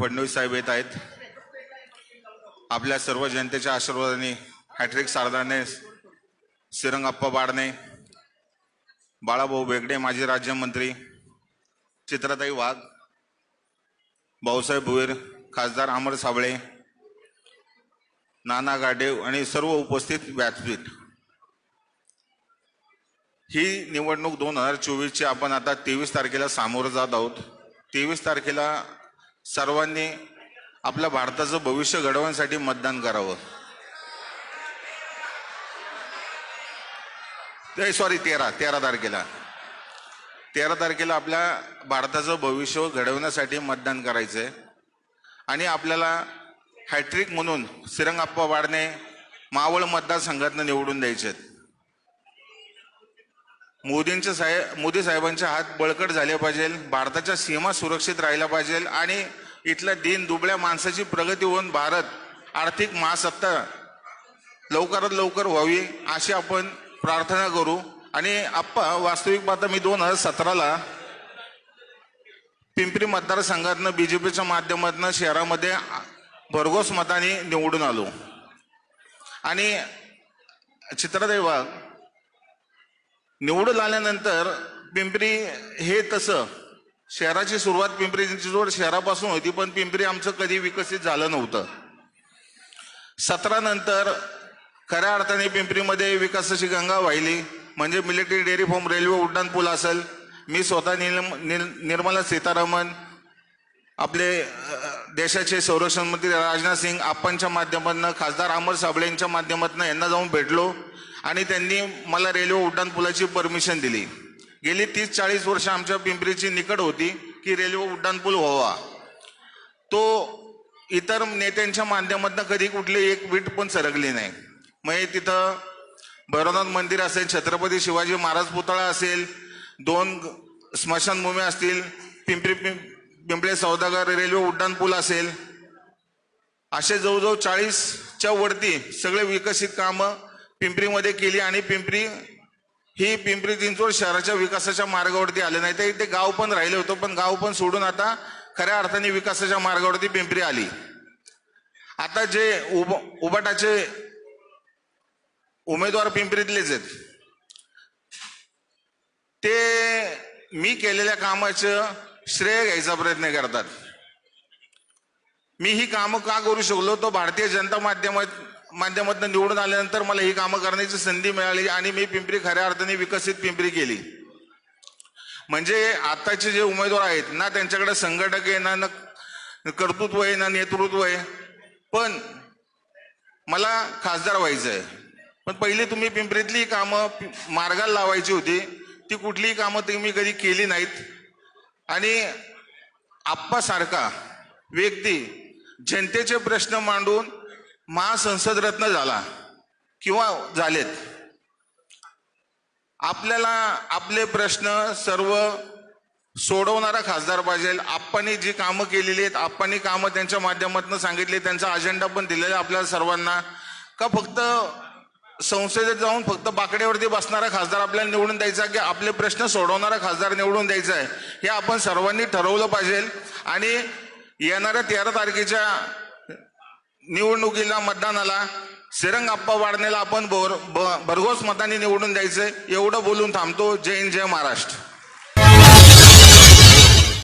फडणवीस साहेब येत आहेत. आपल्या सर्व जनतेच्या आशीर्वादाने हॅट्रिक सारदाने सिरंगप्पा बाडणे बाळाभाऊ बेगडे माजी राज्यमंत्री चित्राताई वाघ भाऊसाहेब भुईर खासदार अमर साबळे नाना गाडेव आणि सर्व उपस्थित व्यासपीठ. ही निवडणूक दोन हजार चोवीसची आपण आता तेवीस तारखेला सामोरं जात आहोत. तेवीस तारखेला सर्वांनी आपल्या भारताचं भविष्य घडवण्यासाठी मतदान करावं. ते सॉरी तेरा तेरा तारखेला. तेरा तारखेला आपल्या भारताचं भविष्य घडवण्यासाठी मतदान करायचंय. आणि आपल्याला हॅट्रिक म्हणून सिरंगाप्पा वाढणे मावळ मतदारसंघातनं निवडून द्यायचे आहेत मोदींचे साहेब मोदी साहेबांचे हात बळकट झाले पाहिजे भारताच्या सीमा सुरक्षित राहिल्या पाहिजे आणि इथल्या दिन दुबळ्या माणसाची प्रगती होऊन भारत आर्थिक महासत्ता लवकरात लवकर व्हावी अशी आपण प्रार्थना करू. आणि आप्पा वास्तविक पाहता मी दोन हजार सतराला पिंपरी मतदारसंघातनं पीच्या माध्यमातून शहरामध्ये भरघोस मताने निवडून आलो. आणि चित्रदैवा निवडून आल्यानंतर पिंपरी हे तसं शहराची सुरुवात पिंपरी चिंचवड शहरापासून होती पण पिंपरी आमचं कधी विकसित झालं नव्हतं. सतरा नंतर खऱ्या अर्थाने पिंपरीमध्ये विकासाची गंगा वाहिली म्हणजे मिलिटरी डेअरी फॉर्म रेल्वे उड्डाण पूल असेल. मी स्वतः निर्म निर- निर्मला सीतारामन आपले देशाचे संरक्षण मंत्री राजनाथ सिंग आपणच्या माध्यमातून खासदार अमर साबळे यांच्या माध्यमातून यांना जाऊन भेटलो. आणि त्यांनी मला रेल्वे उड्डाण पुलाची परमिशन दिली. गेली तीस चाळीस वर्ष आमच्या पिंपरीची निकड होती की रेल्वे उड्डाणपूल व्हावा. तो इतर नेत्यांच्या माध्यमातून कधी कुठली एक वीट पण सरकली नाही. मग तिथं भैरवनाथ मंदिर असेल छत्रपती शिवाजी महाराज पुतळा असेल दोन स्मशानभूमी असतील पिंपरी पिंपळे सौदागर रेल्वे उड्डाणपूल असेल. असे जवळजवळ चाळीसच्या वरती सगळे विकसित कामं पिंपरीमध्ये केली आणि पिंपरी ही पिंपरी चिंचवड शहराच्या विकासाच्या मार्गावरती आले नाही. तर इथे गाव पण राहिले होतं पण गाव पण सोडून आता खऱ्या अर्थाने विकासाच्या मार्गावरती पिंपरी आली. आता जे उब उबाटाचे उमेदवार पिंपरीतलेच आहेत. ते मी केलेल्या कामाचं श्रेय घ्यायचा प्रयत्न करतात. मी ही कामं का करू शकलो? तो भारतीय जनता माध्यमात माध्यमातून निवडून आल्यानंतर मला ही कामं करण्याची संधी मिळाली आणि मी पिंपरी खऱ्या अर्थाने विकसित पिंपरी केली. म्हणजे आताचे जे उमेदवार आहेत ना त्यांच्याकडे संघटक आहे ना न कर्तृत्व आहे ना नेतृत्व आहे. पण मला खासदार व्हायचं आहे पण पहिले तुम्ही पिंपरीतली कामं मार्गाला लावायची होती. ती कुठलीही कामं तुम्ही कधी केली नाहीत. आणि आप्पासारखा व्यक्ती जनतेचे प्रश्न मांडून महासंसदरत्न झाला किंवा झालेत. आपल्याला आपले प्रश्न सर्व सोडवणारा खासदार पाहिजे. आप्पांनी जी कामं केलेली आहेत आपणही कामं त्यांच्या माध्यमातून सांगितली त्यांचा अजेंडा पण दिलेला आहे आपल्याला सर्वांना. का फक्त संसदेत जाऊन फक्त बाकड्यावरती बसणारा खासदार आपल्याला निवडून द्यायचा की आपले प्रश्न सोडवणारा खासदार निवडून द्यायचा आहे? हे आपण सर्वांनी ठरवलं पाहिजे. आणि येणाऱ्या तेरा तारखेच्या निवडणुकीला मतदानाला सिरंग आप्पा वाढण्याला आपण भ- भरघोस मताने निवडून द्यायचं. एवढं बोलून थांबतो. जय हिंद जय महाराष्ट्र.